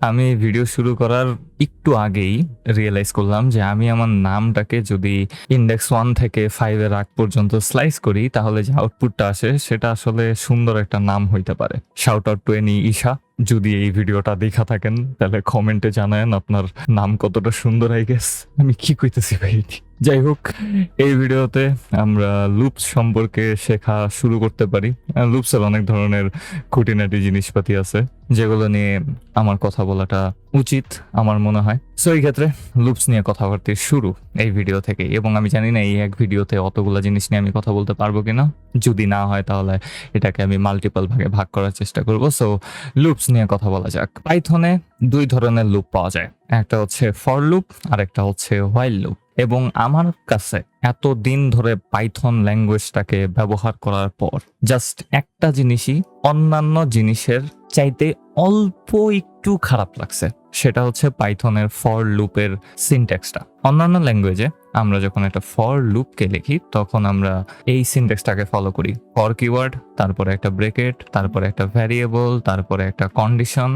আমি ভিডিও শুরু করার একটু আগেই রিয়েলাইজ করলাম যে আমি আমার নামটাকে যদি ইন্ডেক্স ওয়ান থেকে ফাইভের আগ পর্যন্ত স্লাইস করি, তাহলে যে আউটপুটটা আসে, সেটা আসলে সুন্দর একটা নাম হইতে পারে। Shout out to any Isha যদি এই ভিডিওটা দেখা থাকেন, তাহলে কমেন্টে জানায়েন আপনার নাম কতটা সুন্দর আই গেস আমি কি কইতেছি ভাই যাই হোক, এই ভিডিওতে আমরা লুপস সম্পর্কে শেখা শুরু করতে পারি। লুপসের অনেক ধরনের খুঁটিনাটি জিনিসপাতি আছে, যেগুলো নিয়ে আমার কথা বলাটা উচিত আমার মনে হয়। সো এই ক্ষেত্রে লুপস নিয়ে কথাবার্তা শুরু এই ভিডিও থেকে এবং আমি জানি না এই এক ভিডিওতে অতগুলা জিনিস নিয়ে আমি কথা বলতে পারব কিনা। যদি না হয় তাহলে এটাকে আমি মাল্টিপল ভাগে ভাগ করার চেষ্টা করব। সো লুপস নিয়ে কথা বলা যাক। পাইথনে দুই ধরনের লুপ পাওয়া যায়। একটা হচ্ছে ফর লুপ আর একটা হচ্ছে হোয়াইল লুপ এবং আমার কাছে এত দিন ধরে পাইথন ল্যাঙ্গুয়েজটাকে ব্যবহার করার পর জাস্ট একটা জিনিসই অন্যান্য জিনিসের চাইতে অল্প খারাপ লাগছে। সেটা হচ্ছে পাইথনের ফর লুপের সিনট্যাক্সটা অন্যান্য ল্যাঙ্গুয়েজে আমরা যখন একটা ফর লুপকে লিখি, তখন আমরা এই সিনট্যাক্সটাকে ফলো করি। ফর কিওয়ার্ড তারপরে একটা ব্রেকেট তারপরে একটা ভ্যারিয়েবল তারপরে একটা কন্ডিশন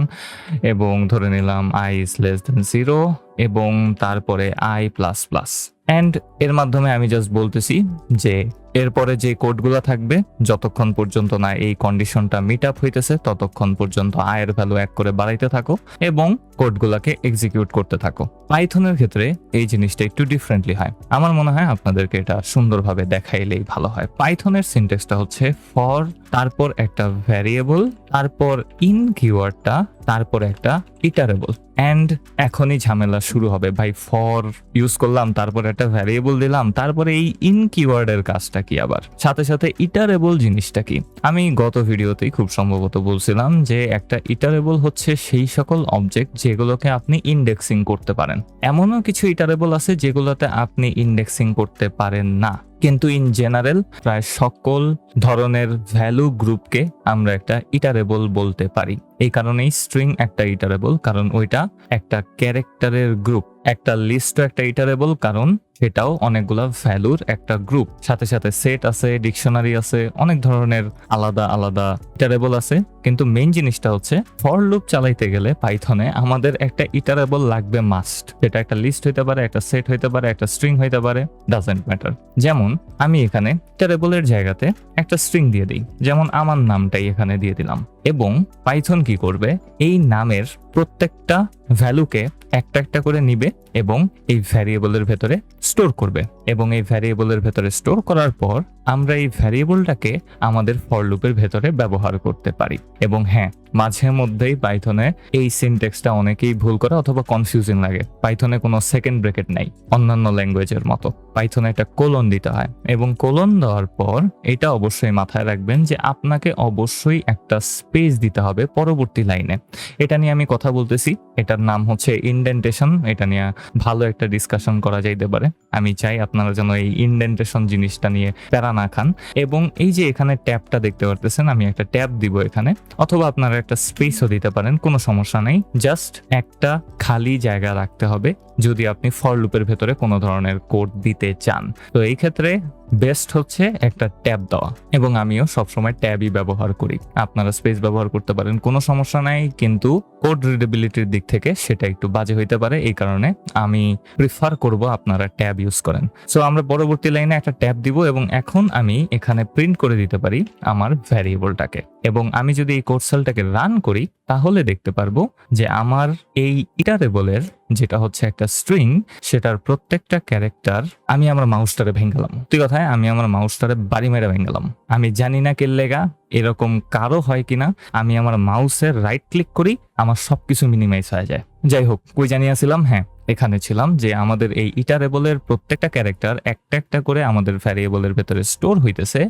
এবং ধরে নিলাম i is less than zero এবং তারপরে আই প্লাস প্লাস অ্যান্ড এর মাধ্যমে আমি জাস্ট বলতেছি যে, এরপরে যে কোডগুলো থাকবে, যতক্ষণ পর্যন্ত না এই কন্ডিশনটা মিট আপ হইতেছে, ততক্ষণ পর্যন্ত আয়ের ভ্যালু এক করে বাড়াইতে থাকো এবং কোডগুলোকে এক্সিকিউট করতে থাকো। পাইথনের ক্ষেত্রে এই জিনিসটা একটু ডিফারেন্টলি হয়। আমার মনে হয় আপনাদেরকে এটা সুন্দরভাবে দেখাইলেই ভালো হয়। পাইথনের সিনটেক্সটা হচ্ছে ফর তারপর একটা ভ্যারিয়েবল তারপর ইন কিওয়ার্ডটা তারপর একটা ইটারেবল অ্যান্ড এখনই ঝামেলা শুরু হবে। ভাই ফর ইউজ করলাম, তারপর একটা ভ্যারিয়েবল দিলাম, তারপরে এই ইন কিওয়ার্ডের কাজটা কি আবার? সাথে সাথে ইটারেবল জিনিসটা কি? আমি গত ভিডিওতেই খুব সম্ভবত বলছিলাম যে একটা ইটারেবল হচ্ছে সেই সকল অবজেক্ট যেগুলোকে আপনি ইন্ডেক্সিং করতে পারেন। এমনও কিছু ইটারেবল আছে যেগুলোতে আপনি ইন্ডেক্সিং করতে পারেন না। কিন্তু ইন জেনারেল প্রায় সকল ধরনের ভ্যালু গ্রুপকে আমরা একটা ইটারেবল বলতে পারি। এই কারণেই স্ট্রিং একটা ইটারেবল কারণ ওইটা একটা ক্যারেক্টারের গ্রুপ একটা লিস্টও একটা ইটারেবল কারণ এটাও অনেকগুলা ভ্যালুর একটা গ্রুপ সাথে সাথে সেট আছে ডিকশনারি আছে, অনেক ধরনের আলাদা আলাদা ইটারেবল আছে। কিন্তু মেইন জিনিসটা হচ্ছে ফর লুপ চালাইতে গেলে পাইথনে আমাদের একটা ইটারেবল লাগবে মাস্ট এটা একটা লিস্ট হইতে পারে, একটা সেট হইতে পারে, একটা স্ট্রিং হইতে পারে ডাজেন্ট ম্যাটার যেমন, আমি এখানে ইটারেবলের জায়গাতে একটা স্ট্রিং দিয়ে দিই। যেমন আমার নামটাই এখানে দিয়ে দিলাম। এবং পাইথন কি করবে? এই নামের প্রত্যেকটা ভ্যালুকে একটা একটা করে নিবে এবং এই ভ্যারিয়েবলের ভেতরে স্টোর করবে। এবং এই ভ্যারিয়েবলের ভেতরে স্টোর করার পর আমরা এই ভ্যারিয়েবলটাকে আমাদের ফর লুপের ভেতরে ব্যবহার করতে পারি। এবং হ্যাঁ মাঝে মধ্যেই পাইথনে এই সিনটেক্সটা অনেকেই ভুল করে অথবা কনফিউজিং লাগে। পাইথনে কোনো সেকেন্ড ব্রেকেট নাই, অন্যান্য ল্যাঙ্গুয়েজের মতো। পাইথনে একটা কোলন দিতে হয় এবং কোলন দেওয়ার পর এটা অবশ্যই মাথায় রাখবেন যে আপনাকে অবশ্যই একটা স্পেস দিতে হবে পরবর্তী লাইনে। এটা নিয়ে আমি কথা বলতেছি, এটার নাম হচ্ছে ইন্ডেন্টেশন এটা নিয়ে ভালো একটা ডিসকাশন করা যাইতে পারে। আমি চাই আপনারা যেন এই ইন্ডেন্টেশন জিনিসটা নিয়ে প্যারা না খান। এবং এই যে এখানে ট্যাবটা দেখতে পারতেছেন, আমি একটা ট্যাব দিব এখানে, অথবা আপনারা একটা স্পেসও দিতে পারেন, কোনো সমস্যা নেই। জাস্ট একটা খালি জায়গা রাখতে হবে, যদি আপনি ফর লুপের ভেতরে কোনো ধরনের কোড দিতে চান। তো এই ক্ষেত্রে বেস্ট হচ্ছে একটা ট্যাব দেওয়া। এবং আমিও সবসময় ট্যাবই ব্যবহার করি। আপনারা স্পেস ব্যবহার করতে পারেন, কোনো সমস্যা নাই, কিন্তু কোড রিডেবিলিটির দিক থেকে সেটা একটু বাজে হইতে পারে, এই কারণে আমি প্রিফার করব আপনারা ট্যাব ইউজ করেন। সো আমরা পরবর্তী লাইনে একটা ট্যাব দিব এবং এখন আমি এখানে প্রিন্ট করে দিতে পারি আমার ভ্যারিয়েবলটাকে এবং আমি যদি এই কোর্সেলটাকে রান করি, তাহলে দেখতে পারব যে আমার এই ইটারেবলের যেটা হচ্ছে একটা স্ট্রিং সেটার প্রত্যেকটা ক্যারেক্টার আমি আমার মাউসটারে ভেঙ্গালাম তুই কথায় আমি আমার মাউসটারে বাড়ি মেরে ভেঙ্গালাম আমি জানি না কে লেগা, এরকম কারও হয় কিনা, আমি আমার মাউসের রাইট ক্লিক করি, আমার সবকিছু মিনিমাইজ হয়ে যায়। যাই হোক, কই জানিয়েছিলাম? হ্যাঁ এখানে ছিলাম যে আমাদের এই ইটারেবলের প্রত্যেকটা ক্যারেক্টার একটা একটা করে আমাদের ভ্যারিয়েবলের ভেতরে স্টোর হইতেছে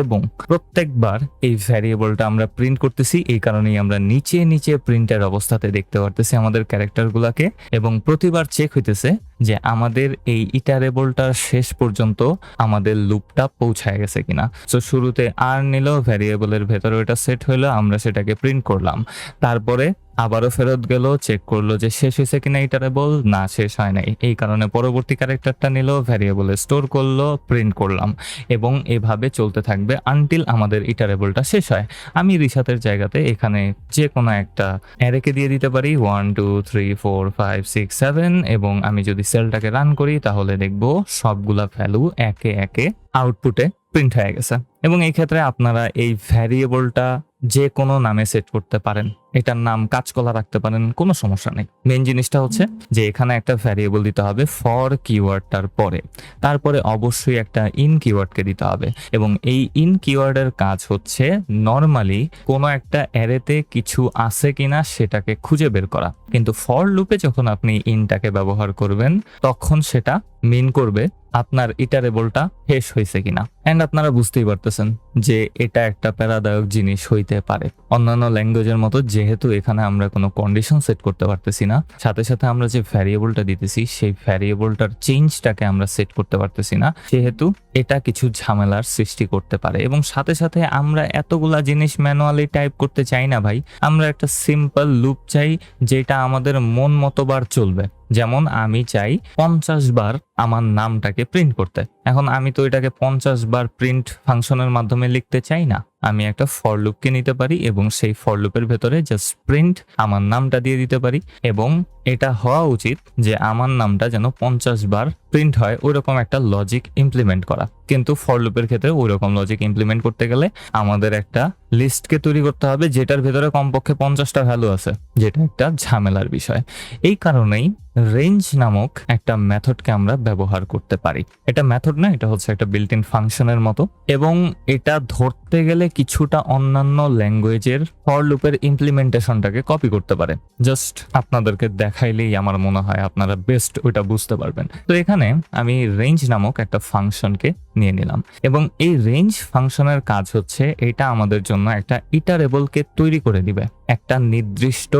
এবং প্রত্যেকবার এই ভ্যারিয়েবলটা আমরা প্রিন্ট করতেছি, এই কারণেই আমরা নিচে নিচে প্রিন্টের অবস্থাতে দেখতে পারতেছি আমাদের ক্যারেক্টারগুলোকে এবং প্রতিবার চেক হইতেছে যে আমাদের এই ইটারেবলটার শেষ পর্যন্ত আমাদের লুপটা পৌঁছায় গেছে কিনা। তো শুরুতে আর নিল ভ্যারিয়েবলের ভেতরে ওটা সেট হলো আমরা সেটাকে প্রিন্ট করলাম। তারপরে আবারও ফেরত গেল চেক করল যে শেষ হয়েছে কিনা ইটারেবল না, শেষ হয় নাই। এই কারণে পরবর্তী ক্যারেক্টারটা নিল ভ্যারিয়েবলে স্টোর করল প্রিন্ট করলাম। এবং এভাবে চলতে থাকবে আনটিল আমাদের ইটারেবলটা শেষ হয়। আমি রিসাতের জায়গাতে এখানে যে কোনো একটা অ্যারেকে দিয়ে দিতে পারি। One two three four five six seven এবং আমি যদি সেলটাকে রান করি, তাহলে দেখব সবগুলা ভ্যালু একে একে আউটপুটে প্রিন্ট হয়ে গেছে। এবং এই ক্ষেত্রে আপনারা এই ভ্যারিয়েবলটা যে কোনো নামে সেট করতে পারেন। এটার নাম কাজকলা রাখতে পারেন, কোনো সমস্যা নেই। মেন জিনিসটা হচ্ছে যে এখানে একটা ভ্যারিয়েবল দিতে হবে ফর কিওয়ার্ডটার পরে। তারপরে অবশ্যই একটা ইন কিওয়ার্ডকে দিতে হবে এবং এই ইন কিওয়ার্ডের কাজ হচ্ছে নর্মালি কোনো একটা অ্যারেতে কিছু আছে কিনা সেটাকে খুঁজে বের করা। কিন্তু ফর লুপে যখন আপনি ইনটাকে ব্যবহার করবেন, তখন সেটা মিন করবে আপনার ইটারেবলটা শেষ হয়েছে কিনা। অ্যান্ড আপনারা বুঝতেই পারতেছেন যে এটা একটা প্যারাদায়ক জিনিস হইতে পারে। অন্যান্য ল্যাঙ্গুয়েজের মতো যেহেতু এখানে আমরা কোনো কন্ডিশন সেট করতে পারতেছি না, সাথে সাথে আমরা যে ভ্যারিয়েবলটা দিতেছি, সেই ভ্যারিয়েবলটার চেঞ্জটাকে আমরা সেট করতে পারতেছি না সেহেতু এটা কিছু ঝামেলার সৃষ্টি করতে পারে। এবং সাথে সাথে আমরা এতগুলা জিনিস ম্যানুয়ালি টাইপ করতে চাই না ভাই, আমরা একটা সিম্পল লুপ চাই যেটা আমাদের মন মতোবার চলবে। যেমন আমি চাই পঞ্চাশ বার আমার নামটাকে প্রিন্ট করতে। এখন আমি তো এটাকে পঞ্চাশ বার প্রিন্ট ফাংশনের মাধ্যমে লিখতে চাই না। আমি একটা ফর লুপকে নিতে পারি এবং সেই ফর লুপের ভেতরে জাস্ট প্রিন্ট আমার নামটা দিয়ে দিতে পারি এবং এটা হওয়া উচিত যে আমার নামটা যেন পঞ্চাশ বার প্রিন্ট হয় ওইরকম একটা লজিক ইমপ্লিমেন্ট করা। কিন্তু ফর লুপের ক্ষেত্রে ওইরকম লজিক ইমপ্লিমেন্ট করতে গেলে আমাদের একটা লিস্টকে তৈরি করতে হবে যেটার ভেতরে কমপক্ষে পঞ্চাশটা ভ্যালু আছে, যেটা একটা ঝামেলার বিষয়। এই কারণেই রেঞ্জ নামক একটা মেথডকে আমরা ব্যবহার করতে পারি। এটা মেথড না, এটা হচ্ছে একটা বিল্ট ইন ফাংশনের মতো এবং এটা ধরতে গেলে কিছুটা অন্যান্য ল্যাঙ্গুয়েজের ফর লুপের ইমপ্লিমেন্টেশনটাকে কপি করতে পারে। জাস্ট আপনাদেরকে দেখাইলেই আমার মনে হয় আপনারা বেস্ট ওইটা বুঝতে পারবেন। তো এখানে আমি রেঞ্জ নামক একটা ফাংশনকে নিয়ে নিলাম। এবং এই রেঞ্জ ফাংশনের কাজ হচ্ছে এটা আমাদের জন্য একটা ইটারেবলকে তৈরি করে দিবে একটা নির্দিষ্ট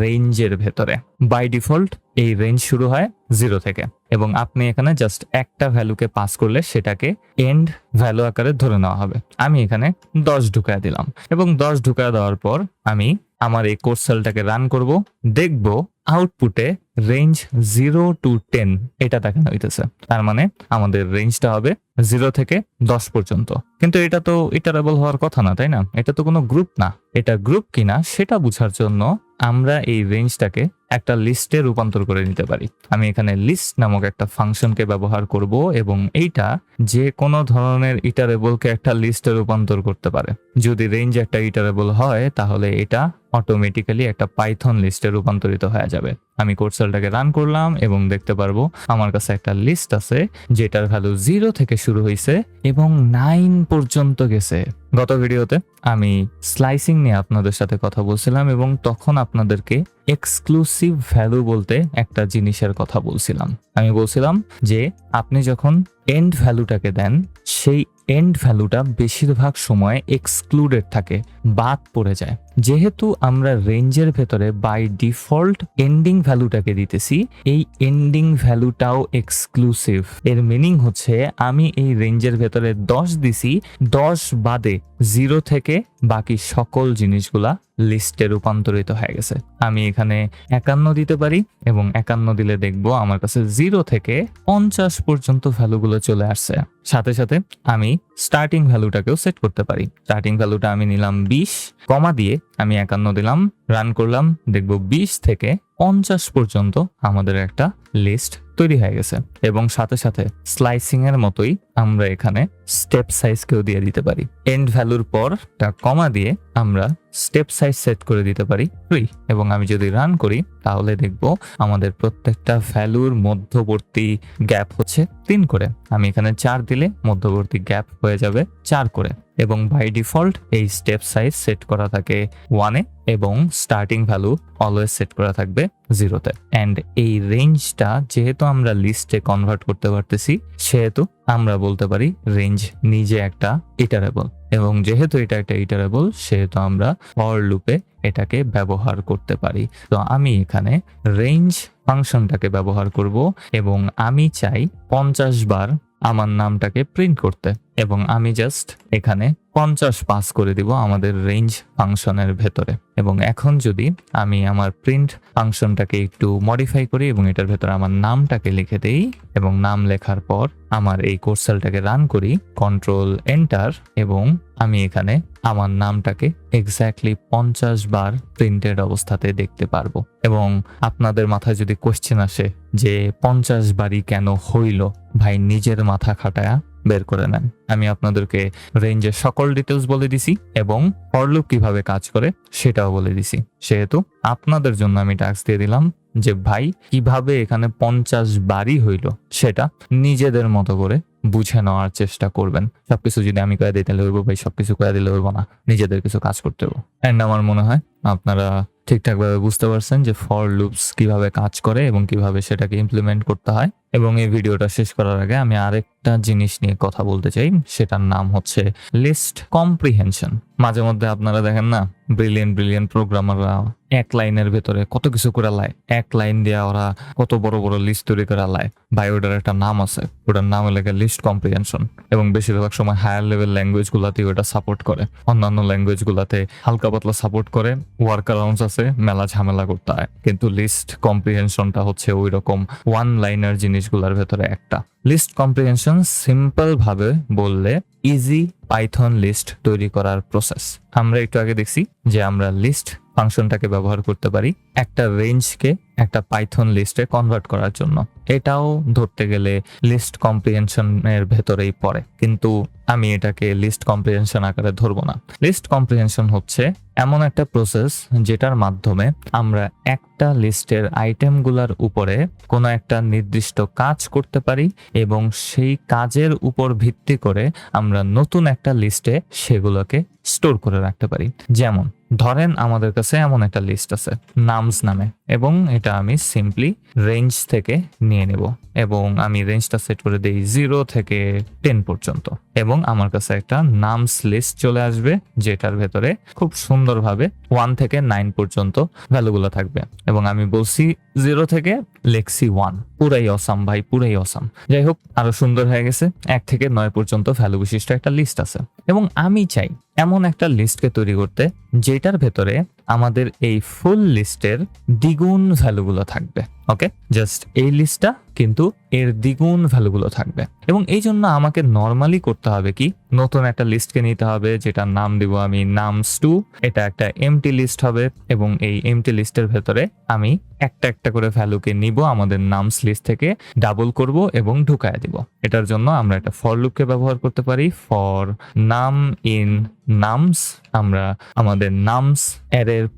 রেঞ্জের ভেতরে। বাই ডিফল্ট এই রেঞ্জ শুরু হয় জিরো থেকে। এবং আপনি এখানে জাস্ট একটা ভ্যালুকে পাস করলে সেটাকে এন্ড ভ্যালু আকারে ধরে নেওয়া হবে। আমি এখানে দশ ঢুকায় দিলাম। এবং দশ ঢুকায় দেওয়ার পর আমি আমার এই কোর্স সেলটাকে রান করব। দেখব আউটপুটে রেঞ্জ জিরো টু টেন এটা দেখানো হইতেছে। তার মানে আমাদের রেঞ্জটা হবে জিরো থেকে দশ পর্যন্ত। কিন্তু এটা তো ইটারেবল হওয়ার কথা না, তাই না? এটা তো কোনো গ্রুপ না। এটা গ্রুপ কিনা সেটা বোঝার জন্য আমরা এই রেঞ্জটাকে একটা লিস্টে রূপান্তর করে নিতে পারি। আমি এখানে লিস্ট নামক একটা ফাংশনকে ব্যবহার করব এবং এইটা যে কোনো ধরনের ইটারেবলকে একটা লিস্টে রূপান্তর করতে পারে। যদি রেঞ্জ একটা ইটারেবল হয়, তাহলে এটা অটোমেটিক্যালি একটা পাইথন লিস্টে রূপান্তরিত হয়ে যাবে। আমি কোর্সেলটাকে রান করলাম এবং দেখতে পারব আমার কাছে একটা লিস্ট আছে, যেটার ভ্যালু জিরো থেকে শুরু হয়েছে এবং নাইন পর্যন্ত গেছে। গত ভিডিওতে আমি স্লাইসিং নিয়ে আপনাদের সাথে কথা বলছিলাম এবং তখন আপনাদেরকে এক্সক্লুসিভ ভ্যালু বলতে একটা জিনিসের কথা বলছিলাম। আমি বলছিলাম যে, আপনি যখন এন্ড ভ্যালুটাকে দেন, সেই এন্ড ভ্যালুটা বেশিরভাগ সময় এক্সক্লুডেড থাকে, বাদ পড়ে যায়। যেহেতু আমরা রেঞ্জের ভেতরে বাই ডিফল্ট এন্ডিং ভ্যালুটাকে দিতেছি, এই এন্ডিং ভ্যালুটাও এক্সক্লুসিভ এর মিনিং হচ্ছে, আমি এই রেঞ্জের ভেতরে দশ দিছি, দশ বাদে জিরো থেকে বাকি সকল জিনিসগুলা লিস্টে রূপান্তরিত হয়ে গেছে। আমি এখানে একান্ন দিতে পারি এবং একান্ন দিলে দেখব আমার কাছে জিরো থেকে পঞ্চাশ পর্যন্ত ভ্যালুগুলো চলে আসছে। সাথে সাথে আমি স্টার্টিং ভ্যালুটাকেও সেট করতে পারি। স্টার্টিং ভ্যালুটা আমি নিলাম বিশ, কমা দিয়ে আমি একান্ন দিলাম রান করলাম দেখব বিশ থেকে পঞ্চাশ পর্যন্ত আমাদের একটা লিস্ট তৈরি হয়ে গেছে। এবং সাথে সাথে স্লাইসিং এর মতোই আমরা এখানে স্টেপ সাইজকেও দিয়ে দিতে পারি। এন্ড ভ্যালুর পর তা কমা দিয়ে আমরা স্টেপ সাইজ সেট করে দিতে পারি দুই এবং আমি যদি রান করি, তাহলে দেখব আমাদের প্রত্যেকটা ভ্যালুর মধ্যবর্তী গ্যাপ হচ্ছে তিন করে। আমি এখানে চার দিলে মধ্যবর্তী গ্যাপ হয়ে যাবে চার করে। এবং বাই ডিফল্ট এই স্টেপ সাইজ সেট করা থাকে ওয়ানে এবং স্টার্টিং ভ্যালু অলওয়েজ সেট করা থাকবে জিরোতে অ্যান্ড এই রেঞ্জটা যেহেতু আমরা লিস্টে কনভার্ট করতে পারতেছি, সেহেতু আমরা বলতে পারি রেঞ্জ নিজে একটা ইটারেবল এবং যেহেতু এটা একটা ইটারেবল সেহেতু আমরা ফর লুপে এটাকে ব্যবহার করতে পারি। তো আমি এখানে রেঞ্জ ফাংশনটাকে ব্যবহার করব এবং আমি চাই পঞ্চাশ বার আমার নামটাকে প্রিন্ট করতে। এবং আমি জাস্ট এখানে পঞ্চাশ পাস করে দিব আমাদের রেঞ্জ ফাংশনের ভেতরে। এবং এখন যদি আমি আমার প্রিন্ট ফাংশনটাকে একটু মডিফাই করি এবং এটার ভেতরে আমার নামটাকে লিখে দেই এবং নাম লেখার পর আমার এই কোর্সেলটাকে রান করি কন্ট্রোল এন্টার এবং আমি এখানে আমার নামটাকে এক্স্যাক্টলি পঞ্চাশ বার প্রিন্টেড অবস্থাতে দেখতে পারব। এবং আপনাদের মাথায় যদি কোশ্চেন আসে যে পঞ্চাশ বারই কেন হইল, ভাই নিজের মাথা খাটায়া বের করে নেন। আমি আপনাদেরকে রেঞ্জের সকল ডিটেলস বলে দিছি এবং ফরলুপ কীভাবে কাজ করে সেটাও বলে দিছি। সেহেতু আপনাদের জন্য আমি টাস্ক দিয়ে দিলাম যে, ভাই, কীভাবে এখানে পঞ্চাশ বারই হইল সেটা নিজেদের মতো করে বুঝে নেওয়ার চেষ্টা করবেন। সবকিছু যদি আমি কয়ে দিতে হইব ভাই, সবকিছু কয়ে দিলে হইব না। নিজেদের কিছু কাজ করতে হইব। অ্যান্ড আমার মনে হয় আপনারা ঠিকঠাকভাবে বুঝতে পারছেন যে ফর লুপস কীভাবে কাজ করে এবং কীভাবে সেটাকে ইমপ্লিমেন্ট করতে হয়। এবং এই ভিডিওটা শেষ করার আগে আমি আরেকটা জিনিস নিয়ে কথা বলতে চাই। সেটার নাম হচ্ছে লিস্ট কম্প্রিহেনশন মাঝে মধ্যে আপনারা দেখেন না ব্রিলিয়েন্ট ব্রিলিয়েন্ট প্রোগ্রামাররা এক লাইনের ভেতরে কত কিছু করে লায়। এক লাইন দিয়ে ওরা কত বড় বড় লিস্ট তৈরি করে লায়। ভাই, ওটার একটা নাম আছে। ওটার নাম লেগে লিস্ট কম্প্রিহেনশন এবং বেশিরভাগ সময় হায়ার লেভেল ল্যাঙ্গুয়েজ গুলাতে ওটা সাপোর্ট করে। অন্যান্য ল্যাঙ্গুয়েজ গুলাতে হালকা পাতলা সাপোর্ট করে। ওয়ার্ক অ্যারাউন্ডস আছে। মেলা ঝামেলা করতে হয়। কিন্তু লিস্ট কম্প্রিহেনশনটা হচ্ছে ওই রকম ওয়ান লাইনার জিনিসগুলোর ভেতরে একটা। লিস্ট কম্প্রিহেনশন সিম্পল ভাবে বললে ইজি পাইথন লিস্ট তৈরি করার প্রসেস আমরা একটু আগে দেখছি যে আমরা লিস্ট ফাংশনটাকে ব্যবহার করতে পারি। একটা রেঞ্জকে একটা পাইথন লিস্টে কনভার্ট করার জন্য। এটাও ধরতে গেলে লিস্ট কম্প্রিহেনশনের ভেতরেই পড়ে। কিন্তু আমি এটাকে লিস্ট কম্প্রিহেনশন আকারে ধরবো না। লিস্ট কম্প্রিহেনশন হচ্ছে এমন একটা প্রসেস যেটার মাধ্যমে আমরা একটা লিস্টের আইটেমগুলোর উপরে কোনো একটা নির্দিষ্ট কাজ করতে পারি এবং সেই কাজের উপর ভিত্তি করে আমরা নতুন একটা লিস্টে সেগুলোকে স্টোর করে রাখতে পারি। যেমন, ধরেন আমাদের কাছে এমন একটা লিস্ট আছে, নামস নামে এবং এটা আমি সিম্পলি রেঞ্জ থেকে নিয়ে নেব এবং আমি রেঞ্জটা সেট করে দিই জিরো থেকে টেন পর্যন্ত এবং আমার কাছে একটা নামস লিস্ট চলে আসবে যেটার ভেতরে খুব সুন্দরভাবে ওয়ান থেকে নাইন পর্যন্ত ভ্যালুগুলো থাকবে এবং আমি বলছি জিরো থেকে লেক্সি ওয়ান পুরাই অসাম ভাই, পুরাই অসাম যাই হোক, আরও সুন্দর হয়ে গেছে। এক থেকে নয় পর্যন্ত ভ্যালু বিশিষ্ট একটা লিস্ট আছে। এবং আমি চাই এমন একটা লিস্টকে তৈরি করতে, যেটার ভেতরে আমাদের এই ফুল লিস্টের দ্বিগুণ ভ্যালুগুলো থাকবে ওকে জাস্ট এই লিস্টটা কিন্তু এর দ্বিগুণ ভ্যালুগুলো থাকবে। এবং এই জন্য আমাকে নর্মালি করতে হবে কি, নতুন একটা লিস্টকে নিতে হবে, যেটার নাম দিব আমি নামস টু, এটা একটা এমটি লিস্ট হবে, এবং এই এমটি লিস্টের ভেতরে আমি একটা একটা করে ভ্যালুকে নিব, আমাদের নামস লিস্ট থেকে ডাবল করব এবং ঢুকায় দিব। এটার জন্য আমরা একটা ফর লুপকে ব্যবহার করতে পারি। ফর নাম ইন নামস আমরা আমাদের নামস এর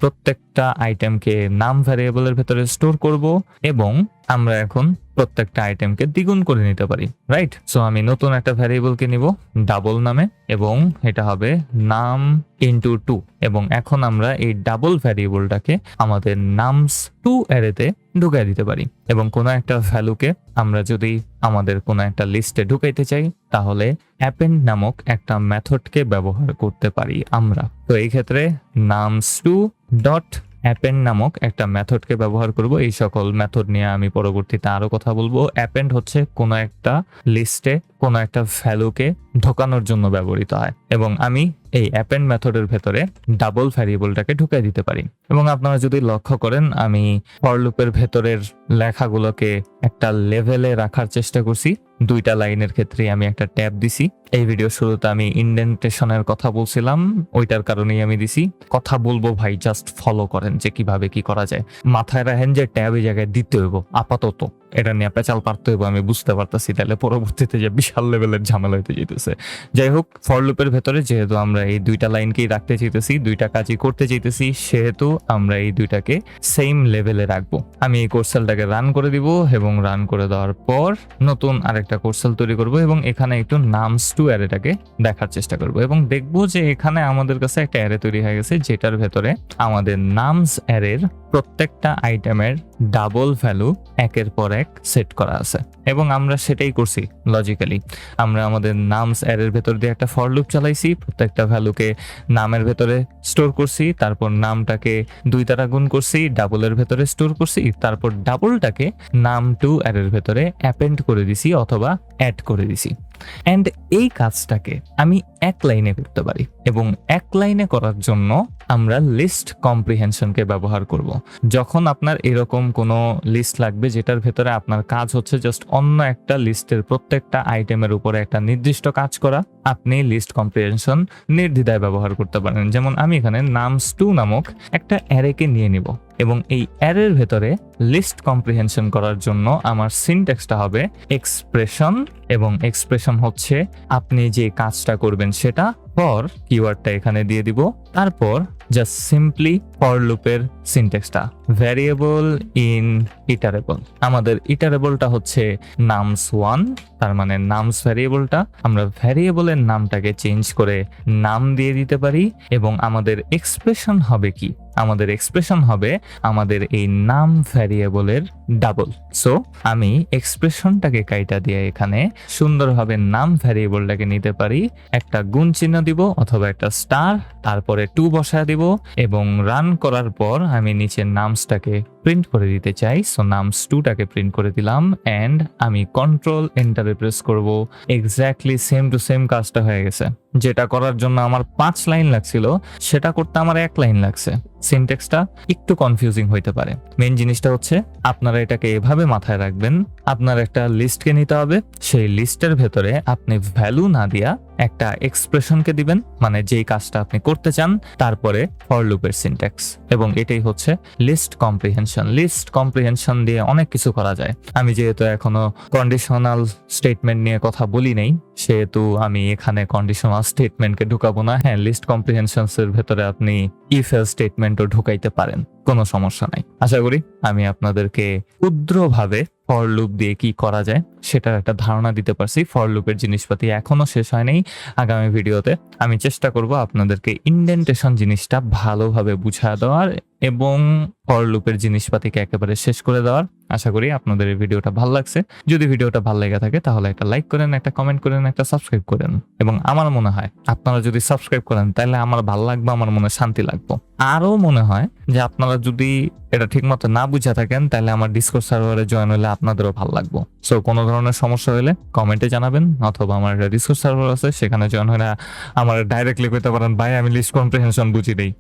প্রত্যেকটা আইটেমকে নাম ভ্যারিয়েবলের ভেতরে স্টোর করব এবং আমরা এখন প্রত্যেকটা আইটেমকে দ্বিগুণ করে নিতে পারি রাইট সো আমি নতুন একটা ভ্যারিয়েবলকে নিব ডাবল নামে, এবং এটা হবে নাম ইন্টু টু এবং এখন আমরা এই ডাবল ভ্যারিয়েবলটাকে আমাদের নামস টু অ্যারেতে ঢুকাই দিতে পারি। এবং কোনো একটা ভ্যালুকে আমরা যদি আমাদের কোনো একটা লিস্টে ঢুকাইতে চাই, তাহলে অ্যাপেন্ড নামক একটা মেথডকে ব্যবহার করতে পারি আমরা। তো এই ক্ষেত্রে নামস টু ডট অ্যাপেন্ড নামক একটা মেথডকে ব্যবহার করব। এই সকল মেথড নিয়ে আমি পরবর্তীতে আরও কথা বলব। অ্যাপেন্ড হচ্ছে কোনো একটা লিস্টে কোনো একটা ভ্যালুকে ঢোকানোর জন্য ব্যবহৃত হয়। এবং আমি এই অ্যাপেন্ড মেথডের ভেতরে ডাবল ভ্যারিয়েবলটাকে ঢুকাই দিতে পারি। এবং আপনারা যদি লক্ষ্য করেন, আমি ফর লুপের ভেতরের লেখাগুলোকে একটা লেভেলে রাখার চেষ্টা করছি। দুইটা লাইনের ক্ষেত্রে আমি একটা ট্যাব দিছি। এই ভিডিও শুরুতে আমি ইন্ডেন্টেশনের কথা বলছিলাম, ওইটার কারণেই আমি দিছি। কথা বলব ভাই জাস্ট ফলো করেন যে কীভাবে কি করা যায়। মাথায় রাখেন যে ট্যাব এই জায়গায় দিতে হইব, আপাতত। এটা নিয়ে পেঁচাল পারতে হবে আমি বুঝতে পারতাছি, তাহলে পরবর্তীতে যে বিশাল লেভেলের ঝামেলা হইতে যেতেছে যাই হোক ফর লুপের ভেতরে যেহেতু আমরা এই দুইটা লাইনকেই রাখতে চাইতেছি, দুইটা কাজই করতে চাইতেছি, সেহেতু আমরা এই দুইটাকে সেম লেভেলে রাখব। আমি এই কোর্সেলটাকে রান করে দিব এবং রান করে দেওয়ার পর নতুন আরেকটা কোর্সেল তৈরি করব এবং এখানে একটু নামস টু অ্যারেটাকে দেখার চেষ্টা করব এবং দেখব যে এখানে আমাদের কাছে একটা অ্যারে তৈরি হয়ে গেছে, যেটার ভেতরে আমাদের নামস অ্যারের প্রত্যেকটা আইটেমের ডাবল ভ্যালু একের পর এক সেট করা আছে। এবং আমরা সেটাই করছি লজিক্যালি আমরা আমাদের নামস অ্যারের ভেতর দিয়ে একটা ফর লুপ চালাইছি, প্রত্যেকটা ভ্যালুকে নামের ভেতরে স্টোর করছি, তারপর নামটাকে দুই দ্বারা গুণ করছি ডাবলের ভেতরে স্টোর করছি, তারপর ডাবলটাকে নাম টু অ্যারের ভেতরে অ্যাপেন্ড করে দিছি অথবা অ্যাড করে দিছি। অ্যান্ড এই কাজটাকে আমি এক লাইনে করতে পারি এবং এক লাইনে করার জন্য আমরা লিস্ট কম্প্রিহেনশনকে ব্যবহার করব। যখন আপনার এরকম কোনো লিস্ট লাগবে যেটার ভেতরে আপনার কাজ হচ্ছে জাস্ট অন্য একটা লিস্টের প্রত্যেকটা আইটেমের উপরে একটা নির্দিষ্ট কাজ করা, আপনি লিস্ট কম্প্রিহেনশন নির্দ্বিধায় ব্যবহার করতে পারেন। যেমন আমি এখানে নামস টু নামক একটা অ্যারেকে নিয়ে নিব। এবং এই অ্যারের ভেতরে লিস্ট কম্প্রিহেনশন করার জন্য আমার সিনটেক্সটা হবে এক্সপ্রেশন এবং এক্সপ্রেশন হচ্ছে আপনি যে কাজটা করবেন সেটা পর কিওয়ার্ডটা এখানে দিয়ে দিব। তারপর জাস্ট সিম্পলি ফর লুপের সিনটেক্সটা ভ্যারিয়েবল ইন ইটারেবল আমাদের ইটারেবলটা হচ্ছে নামস ওয়ান তার মানে নামস ভ্যারিয়েবলটা আমরা ভ্যারিয়েবলের নামটাকে চেঞ্জ করে নাম দিয়ে দিতে পারি এবং আমাদের এক্সপ্রেশন হবে কি? আমাদের এক্সপ্রেশন হবে আমাদের এই নাম ভ্যারিয়েবলের ডাবল সো আমি এক্সপ্রেশনটাকে কাইটা দিয়ে এখানে সুন্দরভাবে নাম ভ্যারিয়েবলটাকে নিতে পারি। একটা গুণ চিহ্ন দিব অথবা একটা স্টার তারপরে টু বসায় দিব এবং রান করার পর আমি নিচে নামসটাকে প্রিন্ট করে দিতে চাই। সো নামস টুটাকে প্রিন্ট করে দিলাম অ্যান্ড আমি কন্ট্রোল এন্টারে প্রেস করব। এক্স্যাক্টলি সেম টু সেম কাজটা হয়ে গেছে। যেটা করার জন্য আমার পাঁচ লাইন লাগছিল, সেটা করতে আমার এক লাইন লাগছে। সিনটেক্সটা একটু কনফিউজিং হইতে পারে। মেন জিনিসটা হচ্ছে, আপনারা এটাকে এভাবে মাথায় রাখবেন, আপনার একটা লিস্টকে নিতে হবে, সেই লিস্টের ভেতরে আপনি ভ্যালু না দিয়া একটা এক্সপ্রেশনকে দিবেন মানে যেই কাজটা আপনি করতে চান, তারপরে ফর লুপের সিনট্যাক্স এবং এটাই হচ্ছে লিস্ট কম্প্রিহেনশন লিস্ট কম্প্রিহেনশন দিয়ে অনেক কিছু করা যায়। আমি যেহেতু এখনও কন্ডিশনাল স্টেটমেন্ট নিয়ে কথা বলি নাই, সেহেতু আমি এখানে কন্ডিশনাল স্টেটমেন্টকে ঢুকাবো না। হ্যাঁ লিস্ট কম্প্রিহেনশনস এর ভেতরে আপনি ইফ এল স্টেটমেন্টও ঢুকাইতে পারেন। কোনো সমস্যা নাই। আশা করি আমি আপনাদেরকে ক্ষুদ্রভাবে ফর লুপ দিয়ে কি করা যায়, সেটার একটা ধারণা দিতে পারছি। ফর লুপের জিনিসপাতি এখনও শেষ হয়নি। আগামী ভিডিওতে আমি চেষ্টা করব আপনাদেরকে ইন্ডেন্টেশন জিনিসটা ভালোভাবে বুঝা দেওয়ার এবং ফর লুপের জিনিসপাতিকে একেবারে শেষ করে দেওয়ার। আশা করি আপনাদের এই ভিডিওটা ভালো লাগছে। যদি ভিডিওটা ভালো লেগে থাকে, তাহলে একটা লাইক করেন, একটা কমেন্ট করেন, একটা সাবস্ক্রাইব করেন। এবং আমার মনে হয়, আপনারা যদি সাবস্ক্রাইব করেন, তাহলে আমার ভালো লাগবে, আমার মনে শান্তি লাগবে। আরও মনে হয় যে আপনারা যদি এটা ঠিকমতো না বুঝে থাকেন, তাহলে আমার ডিসকোর্স সার্ভারে জয়েন হলে আপনাদেরও ভালো লাগবে। সো কোনো ধরনের সমস্যা হলে কমেন্টে জানাবেন, অথবা আমার একটা ডিসকোর্স সার্ভার আছে, সেখানে জয়েন হলে আমার ডাইরেক্টলি করতে পারেন, ভাই, আমি লিস্ট কম্প্রিহেনশন বুঝি দেই